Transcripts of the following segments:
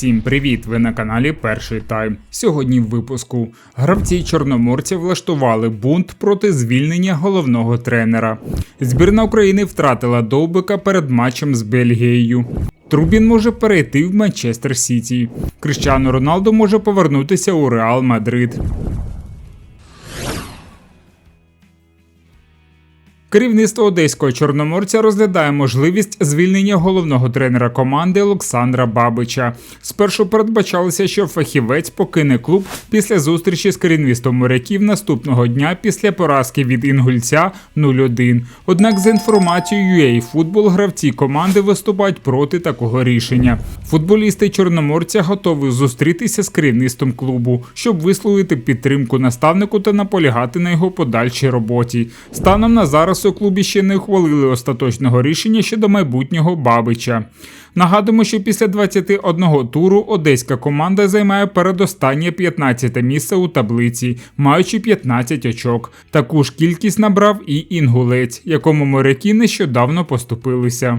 Всім привіт! Ви на каналі Перший Тайм. Сьогодні в випуску гравці чорноморці влаштували бунт проти звільнення головного тренера. Збірна України втратила довбика перед матчем з Бельгією. Трубін може перейти в Манчестер Сіті. Крищану Роналду може повернутися у Реал Мадрид. Керівництво одеського чорноморця розглядає можливість звільнення головного тренера команди Олександра Бабича. Спершу передбачалося, що фахівець покине клуб після зустрічі з керівництвом моряків наступного дня після поразки від інгульця 0-1. Однак за інформацією UA Football гравці команди виступають проти такого рішення. Футболісти чорноморця готові зустрітися з керівництвом клубу, щоб висловити підтримку наставнику та наполягати на його подальшій роботі. Станом на зараз у клубі ще не ухвалили остаточного рішення щодо майбутнього Бабича. Нагадуємо, що після 21 туру одеська команда займає передостаннє 15 місце у таблиці, маючи 15 очок. Таку ж кількість набрав і інгулець, якому моряки нещодавно поступилися.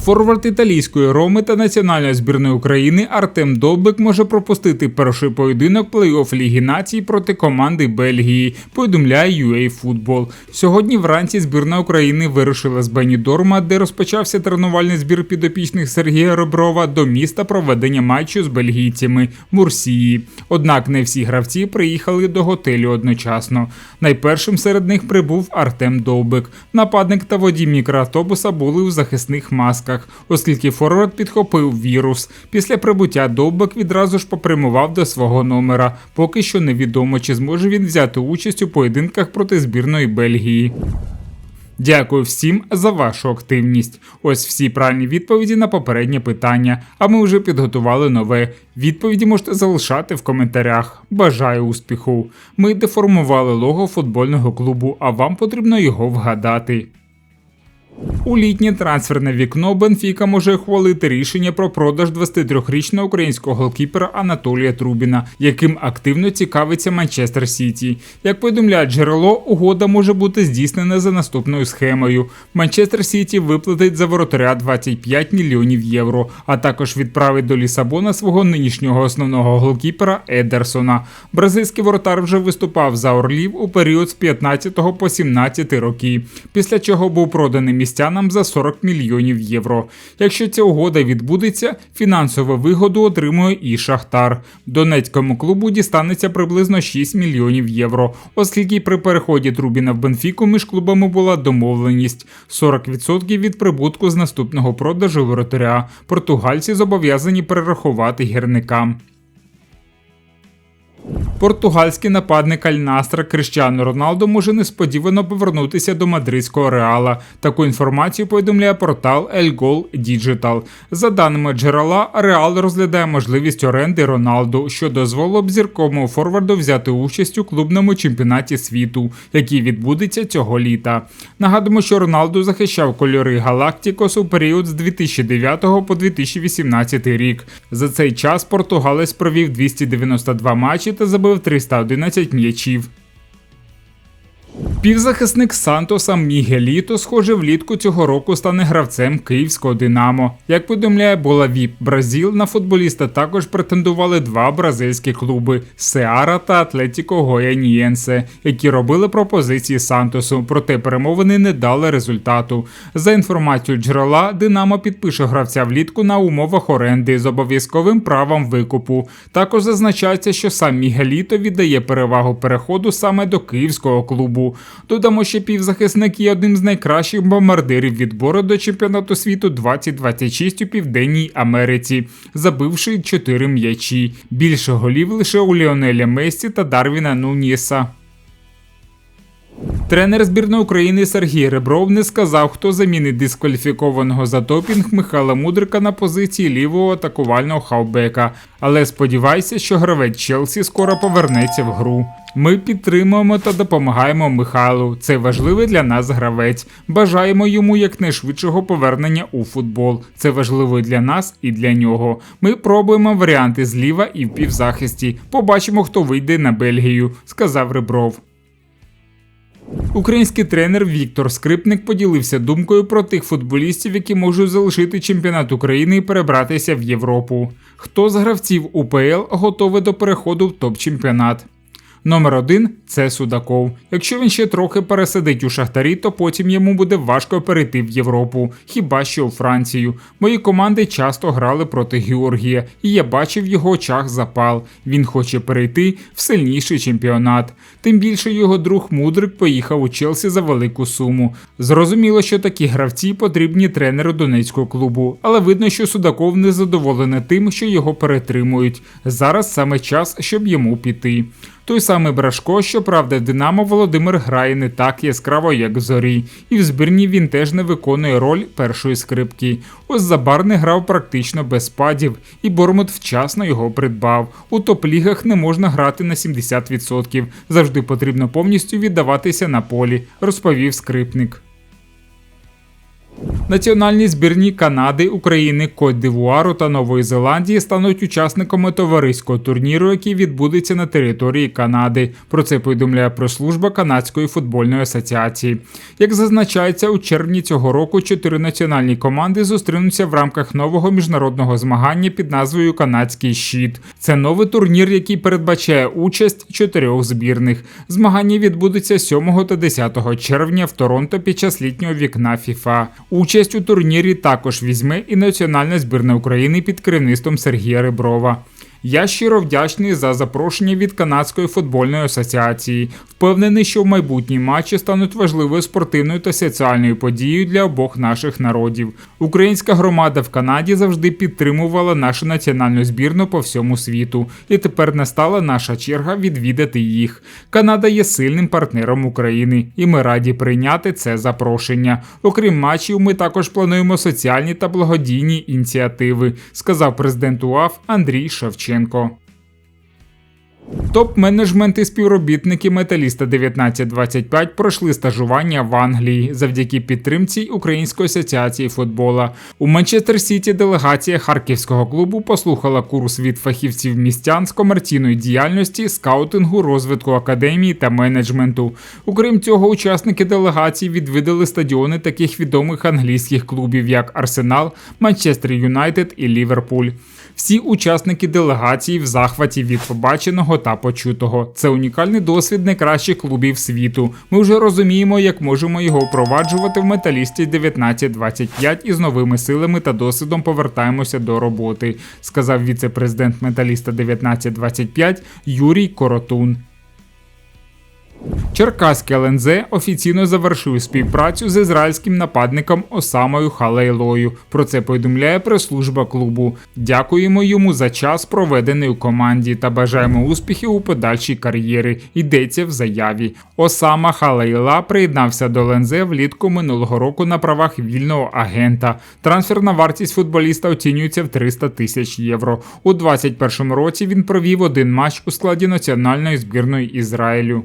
Форвард італійської Роми та національної збірної України Артем Довбик може пропустити перший поєдинок плей-офф Ліги Націй проти команди Бельгії. Повідомляє UA Football. Сьогодні вранці збірна України вирушила з Бенідорма, де розпочався тренувальний збір підопічних Сергія Реброва до міста проведення матчу з бельгійцями Мурсії. Однак не всі гравці приїхали до готелю одночасно. Найпершим серед них прибув Артем Довбик. Нападник та водій мікроавтобуса були у захисних масках, оскільки форвард підхопив вірус. Після прибуття Довбик відразу ж попрямував до свого номера. Поки що невідомо, чи зможе він взяти участь у поєдинках проти збірної Бельгії. Дякую всім за вашу активність. Ось всі правильні відповіді на попереднє питання. А ми вже підготували нове. Відповіді можете залишати в коментарях. Бажаю успіху! Ми деформували лого футбольного клубу, а вам потрібно його вгадати. У літнє трансферне вікно Бенфіка може ухвалити рішення про продаж 23-річного українського голкіпера Анатолія Трубіна, яким активно цікавиться Манчестер Сіті. Як повідомляє джерело, угода може бути здійснена за наступною схемою. Манчестер Сіті виплатить за воротаря 25 мільйонів євро, а також відправить до Лісабона свого нинішнього основного голкіпера Едерсона. Бразильський воротар вже виступав за Орлів у період з 15 по 17 років, після чого був проданий містянам за 40 мільйонів євро. Якщо ця угода відбудеться, фінансову вигоду отримує і Шахтар. Донецькому клубу дістанеться приблизно 6 мільйонів євро, оскільки при переході Трубіна в Бенфіку між клубами була домовленість 40% від прибутку з наступного продажу воротаря. Португальці зобов'язані перерахувати гірникам. Португальський нападник Аль-Настра Крищано Роналдо може несподівано повернутися до мадридського реала. Таку інформацію повідомляє портал El Gol Digital. За даними джерела, Реал розглядає можливість оренди Роналду, що дозволило б зірковому форварду взяти участь у клубному чемпіонаті світу, який відбудеться цього літа. Нагадуємо, що Роналду захищав кольори Галактикос у період з 2009 по 2018 рік. За цей час португалець провів 292 матчі та забив 311 м'ячів. Півзахисник Сантоса Мігеліто, схоже, влітку цього року стане гравцем київського Динамо. Як повідомляє Болавіп Бразіл, на футболіста також претендували два бразильські клуби Сеара та Атлетіко Гоянієнсе, які робили пропозиції Сантосу, проте перемовини не дали результату. За інформацією джерела, Динамо підпише гравця влітку на умовах оренди з обов'язковим правом викупу. Також зазначається, що сам Мігеліто віддає перевагу переходу саме до київського клубу. Додамо, що півзахисник є одним з найкращих бомбардирів відбору до чемпіонату світу 2026 у Південній Америці, забивши 4 м'ячі. Більше голів лише у Ліонеля Мессі та Дарвіна Нуніса. Тренер збірної України Сергій Ребров не сказав, хто замінить дискваліфікованого за допінг Михайла Мудрика на позиції лівого атакувального хавбека. Але сподівайся, що гравець Челсі скоро повернеться в гру. Ми підтримуємо та допомагаємо Михайлу. Це важливий для нас гравець. Бажаємо йому якнайшвидшого повернення у футбол. Це важливо для нас і для нього. Ми пробуємо варіанти зліва і в півзахисті. Побачимо, хто вийде на Бельгію, сказав Ребров. Український тренер Віктор Скрипник поділився думкою про тих футболістів, які можуть залишити чемпіонат України і перебратися в Європу. Хто з гравців УПЛ готовий до переходу в топ-чемпіонат? Номер один це Судаков. Якщо він ще трохи пересидить у шахтарі, то потім йому буде важко перейти в Європу, хіба що у Францію. Мої команди часто грали проти Георгія, і я бачив в його очах запал. Він хоче перейти в сильніший чемпіонат. Тим більше його друг Мудрик поїхав у Челсі за велику суму. Зрозуміло, що такі гравці потрібні тренеру донецького клубу, але видно, що Судаков не задоволений тим, що його перетримують. Зараз саме час, щоб йому піти. Той самий Брашко, щоправда, в Динамо Володимир грає не так яскраво, як в зорі, і в збірні він теж не виконує роль першої скрипки. Ось Забар не грав практично без спадів, і Бормут вчасно його придбав. У топ-лігах не можна грати на 70%. Завжди потрібно повністю віддаватися на полі, розповів скрипник. Національні збірні Канади, України, Кот-Дивуару та Нової Зеландії стануть учасниками товариського турніру, який відбудеться на території Канади. Про це повідомляє прес-служба Канадської футбольної асоціації. Як зазначається, у червні цього року чотири національні команди зустрінуться в рамках нового міжнародного змагання під назвою Канадський щит. Це новий турнір, який передбачає участь чотирьох збірних. Змагання відбудеться 7 та 10 червня в Торонто під час літнього вікна ФІФА. Участь у турнірі також візьме і національна збірна України під керівництвом Сергія Реброва. Я щиро вдячний за запрошення від Канадської футбольної асоціації. Впевнений, що в майбутні матчі стануть важливою спортивною та соціальною подією для обох наших народів. Українська громада в Канаді завжди підтримувала нашу національну збірну по всьому світу, і тепер настала наша черга відвідати їх. Канада є сильним партнером України, і ми раді прийняти це запрошення. Окрім матчів, ми також плануємо соціальні та благодійні ініціативи, сказав президент УАФ Андрій Шевченко. будинку. Топ-менеджмент і співробітники Металіста 1925 пройшли стажування в Англії завдяки підтримці Української асоціації футбола. У Манчестер Сіті делегація харківського клубу послухала курс від фахівців містян з комерційної діяльності, скаутингу, розвитку академії та менеджменту. Окрім цього, учасники делегації відвідали стадіони таких відомих англійських клубів, як Арсенал, Манчестер Юнайтед і Ліверпуль. Всі учасники делегації в захваті від побаченого та почутого. Це унікальний досвід найкращих клубів світу. Ми вже розуміємо, як можемо його впроваджувати в металісті 1925 і з новими силами та досвідом повертаємося до роботи, сказав віце-президент металіста 1925 Юрій Коротун. Черкаський ЛНЗ офіційно завершив співпрацю з ізраїльським нападником Осамою Халейлою. Про це повідомляє прес-служба клубу. Дякуємо йому за час, проведений у команді, та бажаємо успіхів у подальшій кар'єрі. Йдеться в заяві. Осама Халейла приєднався до ЛНЗ влітку минулого року на правах вільного агента. Трансферна вартість футболіста оцінюється в 300 тисяч євро. У 2021 році він провів один матч у складі національної збірної Ізраїлю.